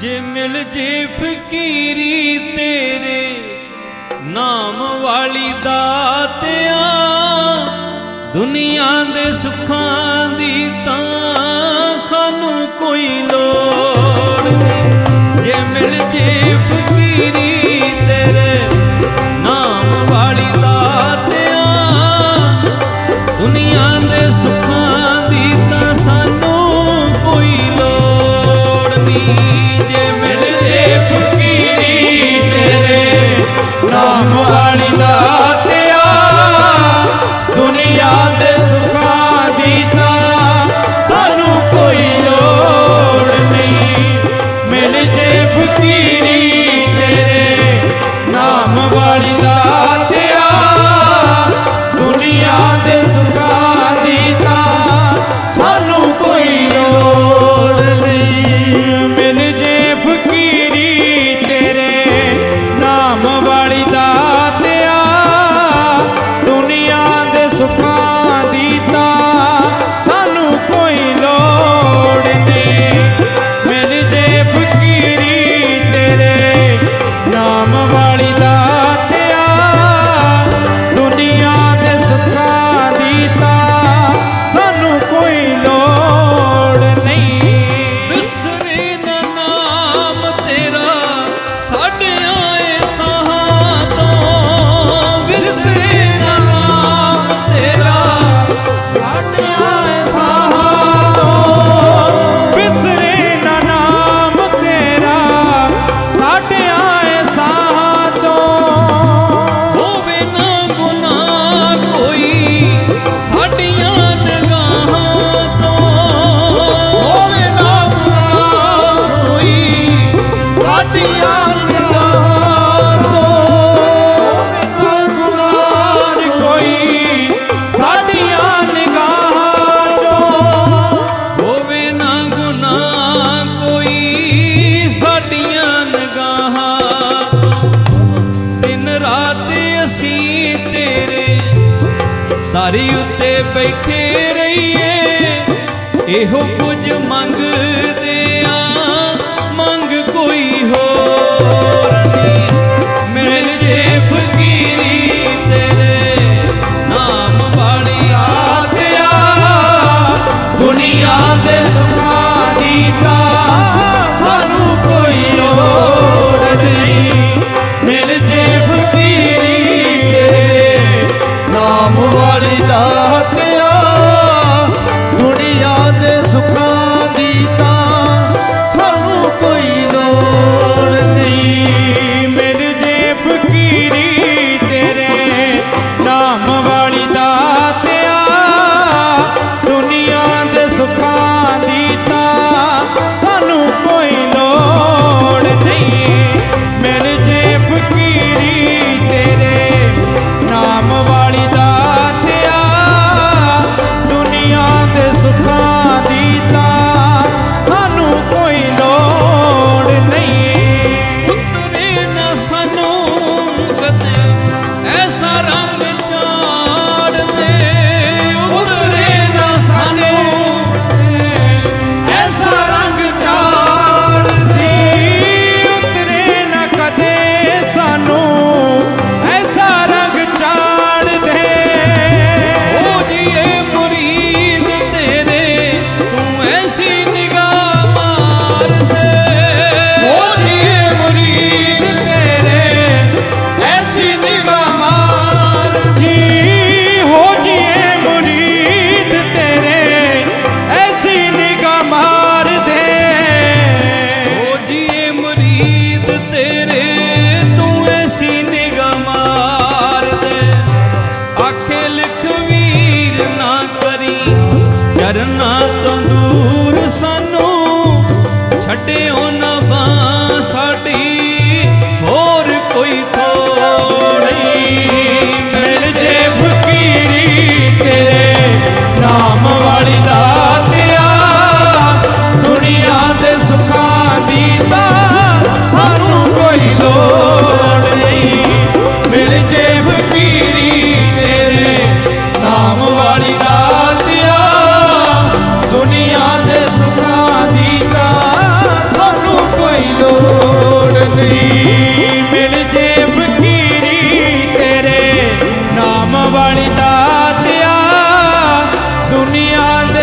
ਜੇ ਮਿਲ ਜੇ ਫਕੀਰੀ ਤੇਰੇ ਨਾਮ ਵਾਲੀ ਦਾਤਿਆ, ਦੁਨੀਆਂ ਦੇ ਸੁੱਖਾਂ ਦੀ ਤਾਂ ਸਾਨੂੰ ਕੋਈ ਲੋੜ ਭਾਰੀ ਉੱਤੇ ਬੈਠੇ ਰਹੀਏ ਇਹੋ ਕੁਝ ਮੰਗ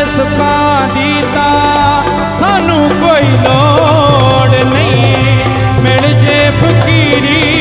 ਸੁਖਾਂ ਦੀ ਸਾਨੂੰ ਕੋਈ ਲੋੜ ਨਹੀਂ। ਮਿਲ ਜੇ ਫਕੀਰੀ